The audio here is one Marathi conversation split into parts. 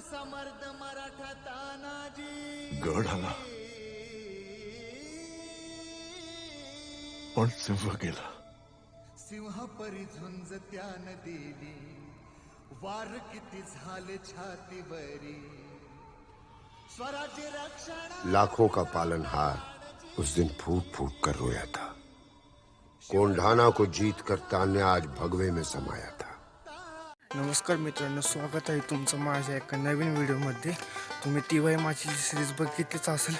समर्थ मराठा तानाजी। गड आला पण सिंह गेला. सिंह परी झुंज त्यान दिली. वार किती झाले छातीवरी. स्वराज्य रक्षण लाखों का पालनहार उस दिन फूट फूट कर रोया था. कोंढाना को जीत कर तान्या आज भगवे में समाया था. नमस्कार मित्रांनो स्वागत आहे तुमचं माझ्या एका नवीन व्हिडिओमध्ये. तुम्ही टी वाय माझी सिरीज बघितलीच असेल.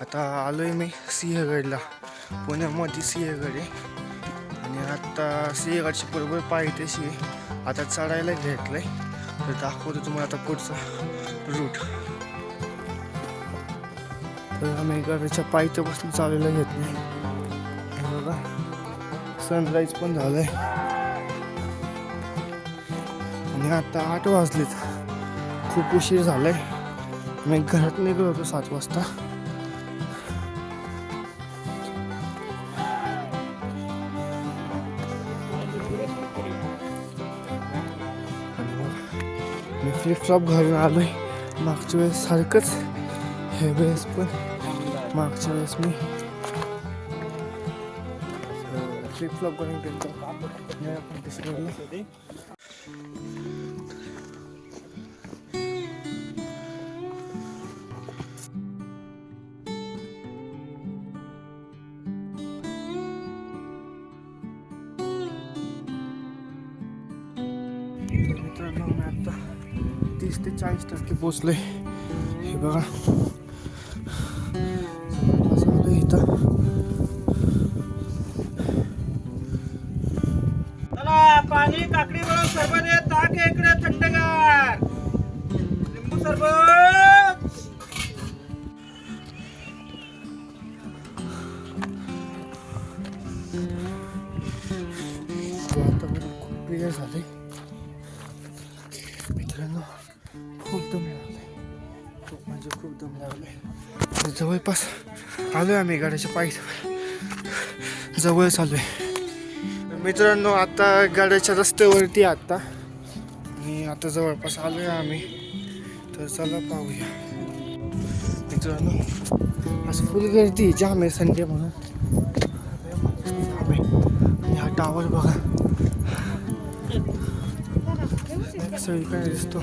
आता आलो आहे मी सिंहगडला पुण्यामध्ये सिंहगड आहे. आणि आता सिंहगडची बरोबर पाहिजेशी आता चढायला घेतलं आहे तर दाखवतो तुम्हाला आता पुढचा रूट तर आम्ही गडाच्या पायथ्यापासून चालायला घेत नाही बघा सनराईज पण झालं आहे आणि आता आठ वाजलेत. खूप उशीर झालाय. मी घरात निघलो होतो सात वाजता. मी फ्लिपफ्लॉप घालून आलोय. मागच्या वेळेस सारखंच. हे वेळेस पण मागच्या वेळेस मी फ्लिपफ्लॉप करून गेलो चाळीस टक्के पोचलोय हे बघा. इथं चला पाणी काकडी वरून सरबत आहे. ताक इकडे थंडगार. लिंबू सरबत. वातावरण खूप झाले. मित्रांनो दम लागलाय. खूप म्हणजे खूप दम लागलाय. जवळपास आलोय आम्ही गाड्याच्या पायी. जवळच आलोय मित्रांनो आता गाड्याच्या रस्त्यावरती आहे आता. आणि आता जवळपास आलोय आम्ही. तर चला पाहूया. मित्रांनो असं फुल गर्दी जाम आहे संडे म्हणून. आणि हा टावर बघा. सगळीकडे दिसतो.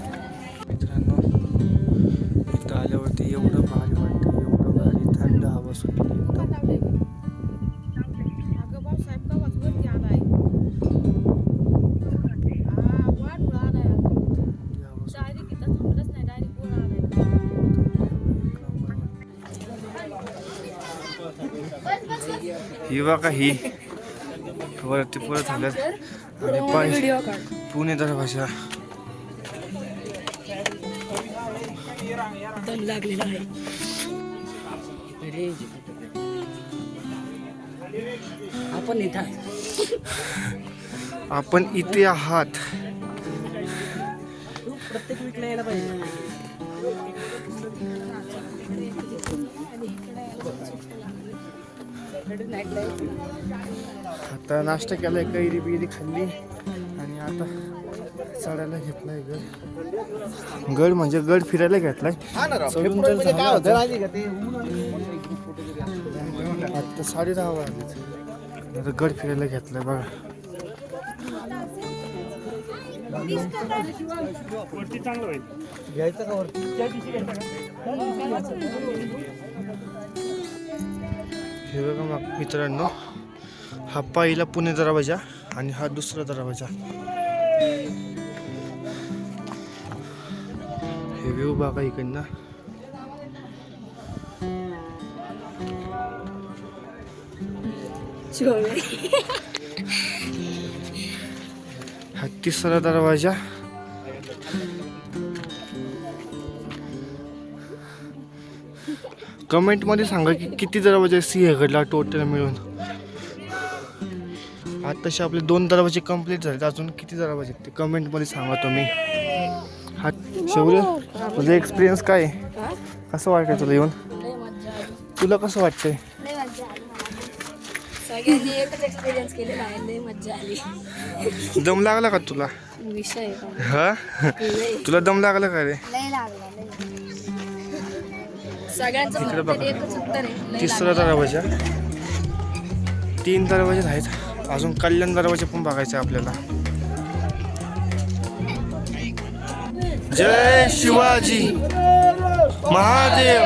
ही बघा ही. वरती परत आल्यात आणि पाय पुणे दम लागलेला आहे. आपण इथं आपण इथे आहात. प्रत्येक वीकला यायला पाहिजे. आता नाश्ता केलाय कैरी बिरी खाल्ली. आणि आता चढायला घेतलाय गड. गड म्हणजे गड फिरायला घेतलाय. चढून तर झालं होतं. आता. साडे दहा वाजले. आता गड फिरायला घेतलाय बघा. हे बघा मग मित्रांनो. हा पहिला पुणे दरवाजा आणि हा दुसरा दरवाजा. हे व्यू बघा इकडनं. हा तिसरा दरवाजा. कमेंटमध्ये सांगा की किती दरवाजा सिंहगडला टोटल मिळून. आता आत्ताशी आपले दोन दरवाजे कंप्लीट झाले अजून किती दरवाजे ते कमेंटमध्ये सांगा तुम्ही. हा शौर्य तुझा एक्सपिरियन्स काय आहे? कसं वाटतंय तुला येऊन? तुला कसं वाटतंय? दम लागला का तुला? हा? तुला दम लागला का रे? इकडे बघा. तिसरा दरवाजा. तीन दरवाजे आहेत. अजून कल्याण दरवाजे पण बघायचे आपल्याला. जय शिवाजी. महादेव.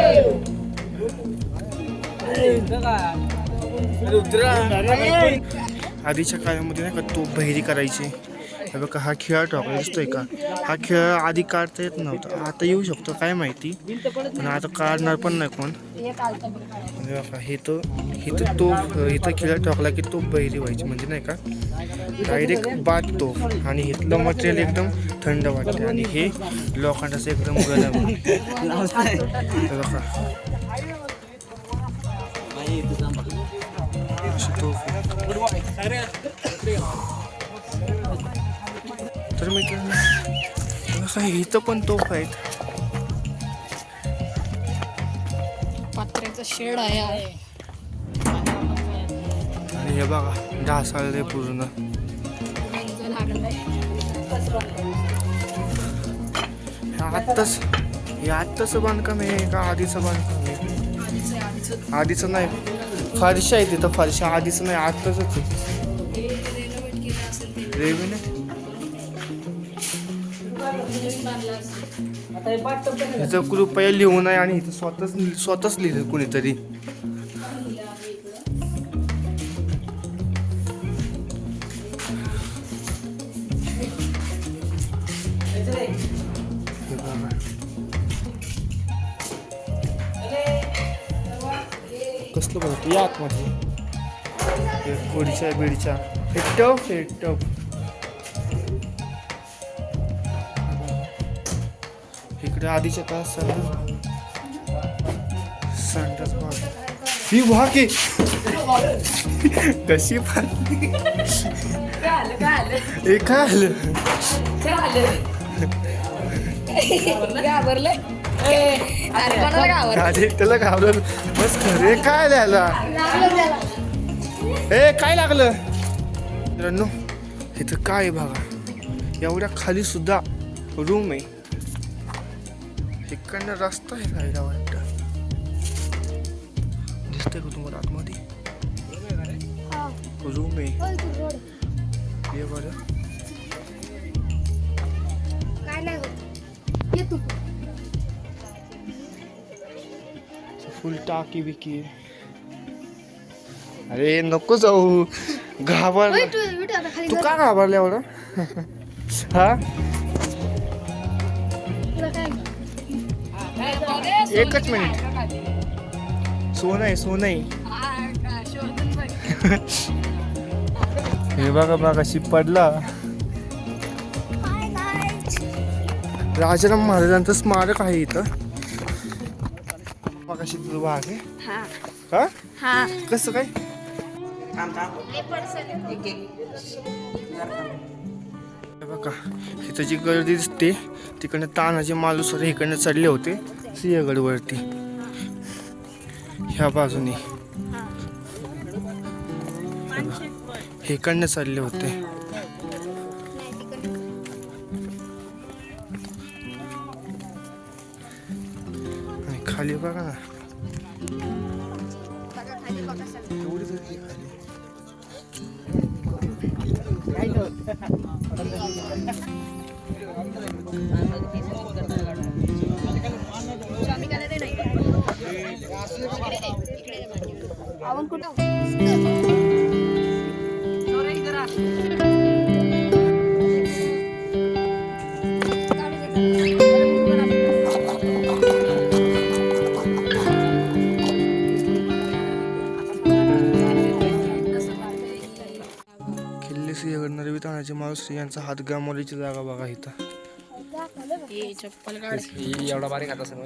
आधीच्या काळामध्ये नाही का तो बहिरी करायची. हे बघा हा खेळ टॉकला दिसतोय का? हा खेळ आधी काढता येत नव्हता. आता येऊ शकतो काय माहिती? पण आता काढणार पण नाही कोण. म्हणजे बघा हे तो इथं तो इथं खेळ टाकला की तो बहिरी व्हायची म्हणजे नाही का? डायरेक्ट बाद तो. आणि इथलं मटेरियल एकदम थंड वाटते आणि हे लोखंडाचं एकदम गरम बघा. मित्रांनो बघा इथं पण तोफ आहेत पत्र्याचं शेड आहे हा. आणि हे बघा ढासाळले पूर्ण. हे आत्ताच हे आत्ताचं बांधकाम आहे का आधीचं बांधकाम आहे आधीचं- नाही फरशा आहे तिथं फरशा आधीचं नाही आत्ताच आहे हे ह्याचं कृपया लिहू नये आणि इथं स्वतःच स्वतःच लिहिलं कुणीतरी. कसलं बघतो या आतमध्ये. हे कोडीच्या बिडच्या फेटप फेटप इकडे आधीच्या तास संडास बाग ही वाघ आहे कशी पण. हे काय आलं? घाबरलंय? अरे त्याला घाबरलं. बस खरे. काय लिहायला ए काय लागलं? मित्रांनो इथं काय बघा. एवढ्या खाली सुद्धा रूम आहे. इकडनं रस्ता आहे जायला वाटतं दिसतंय का तुम्हाला आतमध्ये रूम आहे हे बरं. ये तू. फुल टाकी बिकी आहे. अरे नको जाऊ घाबर तू. का घाबरल्या एवढं हा एकच मिनिट. सोनं आहे. सोनं आहे बघ. हे बघा बघा पडला राजाराम महाराजांचं स्मारक आहे इथं. मगाशी आहे. हा. हा हा. कसं काय? बघा इथं जी गर्दी दिसते तिकडनं तानाचे मालूसर इकडनं चढले होते. सिंहगडवरती. ह्या बाजूने. हे बघा, चालले होते. आणि खाली बघा ना. एवढी आपण कुठं तानाचे माणूस यांचा हात गमावलीची जागा बघा इथं. चप्पल एवढा बारीक आता सर्व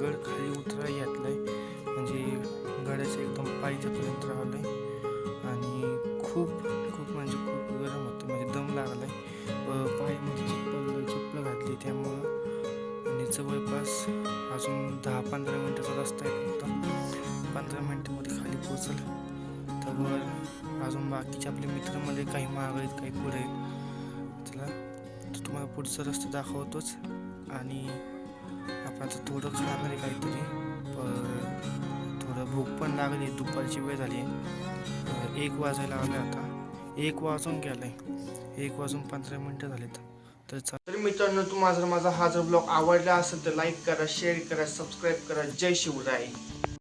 गड खाली उतरा यातलाय. म्हणजे गडाचं एकदम पायथ्यापर्यंत राहिलं आहे आणि खूप जवळपास अजून दहा पंधरा मिनटाचा रस्ता आहे फक्त. पंधरा मिनटामध्ये खाली पोचल तर वर अजून बाकीचे आपले मित्रमध्ये काही माग आहेत काही पुढे आहेत. चला तर तुम्हाला पुढचा रस्ता दाखवतोच. आणि आपण आता थोडं खाणार आहे काहीतरी थोडं भूक पण लागली आहे दुपारची वेळ झाली. एक वाजायला आलं आता. एक वाजून गेलं आहे एक वाजून पंधरा मिनटं झालेत. तर मित्रांनो तुम्हाला जर माझा हा जर ब्लॉग आवडला असेल तर लाईक करा शेअर करा सबस्क्राईब करा. जय शिवराय.